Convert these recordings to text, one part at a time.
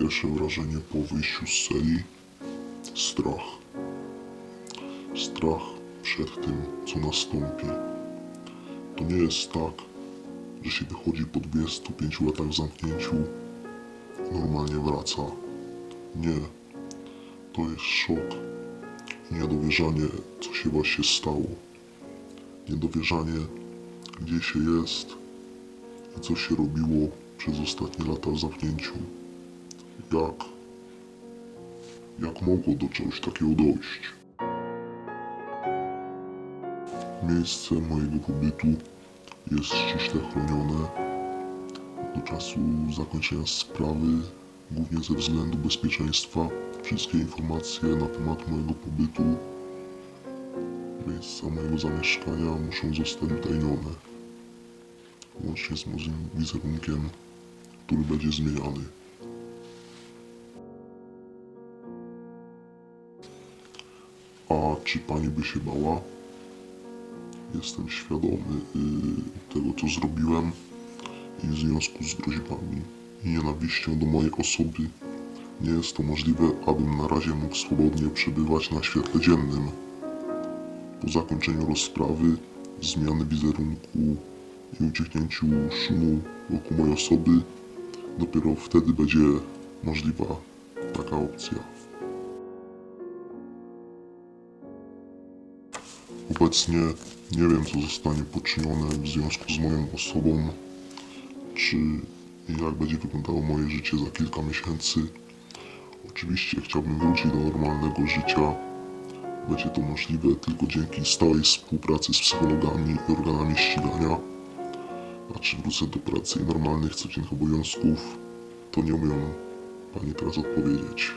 Pierwsze wrażenie po wyjściu z celi strach. Strach przed tym, co nastąpi. To nie jest tak, że się wychodzi po 25 latach w zamknięciu normalnie wraca. Nie. To jest szok i niedowierzanie, co się właśnie stało. Niedowierzanie, gdzie się jest i co się robiło przez ostatnie lata w zamknięciu. Jak? Jak mogło do czegoś takiego dojść? Miejsce mojego pobytu jest ściśle chronione do czasu zakończenia sprawy, głównie ze względu bezpieczeństwa. Wszystkie informacje na temat mojego pobytu, miejsca mojego zamieszkania muszą zostać utajnione. Łącznie z moim wizerunkiem, który będzie zmieniany. A czy pani by się bała? Jestem świadomy y, tego, co zrobiłem i w związku z groźbami i nienawiścią do mojej osoby nie jest to możliwe, abym na razie mógł swobodnie przebywać na świetle dziennym. Po zakończeniu rozprawy, zmiany wizerunku i ucichnięciu szumu wokół mojej osoby, dopiero wtedy będzie możliwa taka opcja. Obecnie nie wiem, co zostanie poczynione w związku z moją osobą, czy jak będzie wyglądało moje życie za kilka miesięcy. Oczywiście chciałbym wrócić do normalnego życia. Będzie to możliwe tylko dzięki stałej współpracy z psychologami i organami ścigania. A czy wrócę do pracy i normalnych codziennych obowiązków, to nie umiem Pani teraz odpowiedzieć.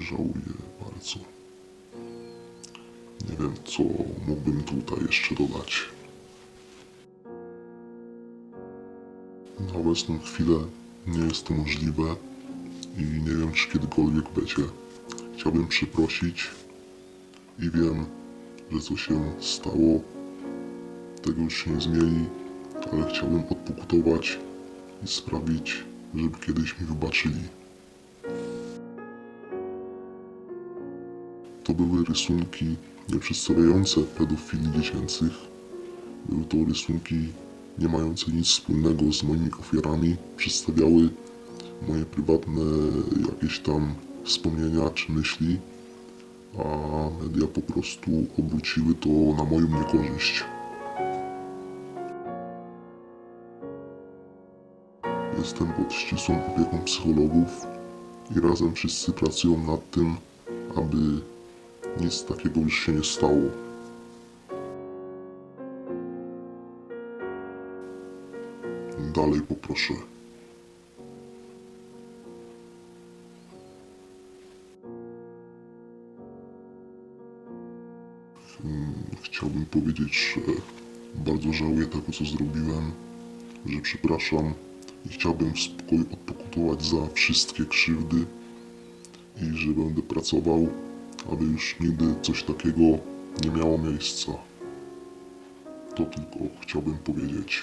Żałuję bardzo. Nie wiem, co mógłbym tutaj jeszcze dodać. Na obecną chwilę nie jest to możliwe i nie wiem, czy kiedykolwiek będzie. Chciałbym przeprosić i wiem, że co się stało, tego już się nie zmieni, ale chciałbym odpokutować i sprawić, żeby kiedyś mi wybaczyli. To były rysunki nie przedstawiające pedofilii dziecięcych. Były to rysunki nie mające nic wspólnego z moimi ofiarami. Przedstawiały moje prywatne jakieś tam wspomnienia czy myśli, a media po prostu obróciły to na moją niekorzyść. Jestem pod ścisłą opieką psychologów i razem wszyscy pracują nad tym, aby nic takiego już się nie stało. Dalej poproszę. Mm, Chciałbym powiedzieć, że bardzo żałuję tego, co zrobiłem, że przepraszam i chciałbym w spokoju odpokutować za wszystkie krzywdy i że będę pracował, aby już nigdy coś takiego nie miało miejsca. To tylko chciałbym powiedzieć.